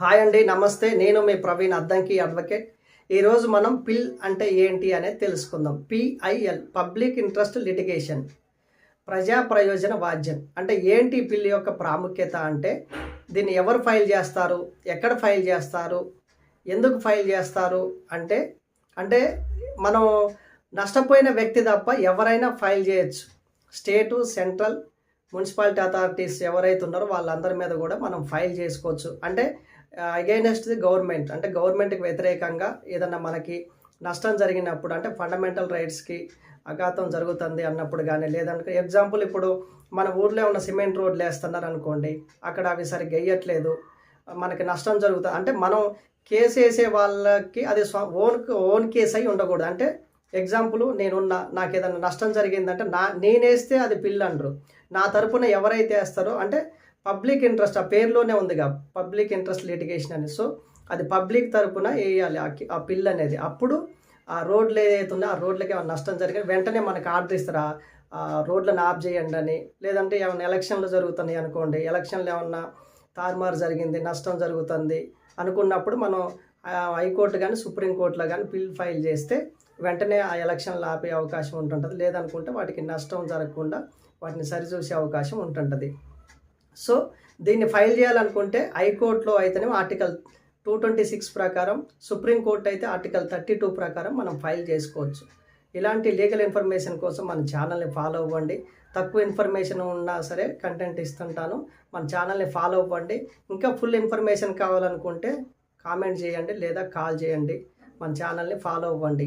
Hi అండి నమస్తే. నేను మీ ప్రవీణ్ అద్దంకి అడ్వకేట్. ఈరోజు మనం పిల్ అంటే ఏంటి అనేది తెలుసుకుందాం. పిఐఎల్ పబ్లిక్ ఇంట్రెస్ట్ లిటిగేషన్ ప్రజా ప్రయోజన వాద్యం. అంటే ఏంటి పిల్ యొక్క ప్రాముఖ్యత అంటే దీన్ని ఎవరు ఫైల్ చేస్తారు ఎక్కడ ఫైల్ చేస్తారు ఎందుకు ఫైల్ చేస్తారు అంటే అంటే మనం నష్టపోయిన వ్యక్తి తప్ప ఎవరైనా ఫైల్ చేయొచ్చు. స్టేటు సెంట్రల్ మున్సిపాలిటీ అథారిటీస్ ఎవరైతే ఉన్నారో వాళ్ళందరి మీద కూడా మనం ఫైల్ చేసుకోవచ్చు. అంటే అగైనెస్ట్ ది గవర్నమెంట్ అంటే గవర్నమెంట్కి వ్యతిరేకంగా ఏదన్నా మనకి నష్టం జరిగినప్పుడు అంటే ఫండమెంటల్ రైట్స్కి అఘాతం జరుగుతుంది అన్నప్పుడు కానీ లేదంటే ఎగ్జాంపుల్ ఇప్పుడు మన ఊర్లో ఉన్న సిమెంట్ రోడ్లు వేస్తున్నారు అనుకోండి అక్కడ అవి సరిగ్గా వేయట్లేదు మనకి నష్టం జరుగుతుంది అంటే మనం కేసు వేసే వాళ్ళకి అది స్వ ఓన్ ఓన్ కేసు అయి ఉండకూడదు. అంటే ఎగ్జాంపుల్ నేనున్న నాకు ఏదైనా నష్టం జరిగిందంటే నా నేనేస్తే అది పిల్ అంటారు నా తరపున ఎవరైతే వేస్తారో అంటే పబ్లిక్ ఇంట్రెస్ట్ ఆ పేరులోనే ఉందిగా పబ్లిక్ ఇంట్రెస్ట్ లిటిగేషన్ అని. సో అది పబ్లిక్ తరపున వేయాలి ఆ కి- ఆ పిల్ అనేది. అప్పుడు ఆ రోడ్లు ఏదైతే ఉందో ఆ రోడ్లకి ఏమైనా నష్టం జరిగిన వెంటనే మనకు ఆర్డర్ ఇస్తారు? ఆ- రోడ్లను ఆఫ్ చేయండి అని. లేదంటే ఏమైనా ఎలక్షన్లు జరుగుతున్నాయి అనుకోండి ఎలక్షన్లు ఏమన్నా తారుమారు జరిగింది నష్టం జరుగుతుంది అనుకున్నప్పుడు మనం హైకోర్టు కానీ సుప్రీంకోర్టులో కానీ బిల్ ఫైల్ చేస్తే వెంటనే ఆ ఎలక్షన్లు ఆపే అవకాశం ఉంటుంటుంది. లేదనుకుంటే వాటికి నష్టం జరగకుండా వాటిని సరిచూసే అవకాశం ఉంటుంటుంది. సో దీన్ని ఫైల్ చేయాలనుకుంటే హైకోర్టులో అయితేనే ఆర్టికల్ టూ ట్వంటీ సిక్స్ ప్రకారం సుప్రీంకోర్టు అయితే ఆర్టికల్ థర్టీ టూ ప్రకారం మనం ఫైల్ చేసుకోవచ్చు. ఇలాంటి లీగల్ ఇన్ఫర్మేషన్ కోసం మన ఛానల్ని ఫాలో అవ్వండి. తక్కువ ఇన్ఫర్మేషన్ ఉన్నా సరే కంటెంట్ ఇస్తుంటాను. మన ఛానల్ని ఫాలో అవ్వండి. ఇంకా ఫుల్ ఇన్ఫర్మేషన్ కావాలనుకుంటే కామెంట్ చేయండి లేదా కాల్ చేయండి. మన ఛానల్ని ఫాలో అవ్వండి.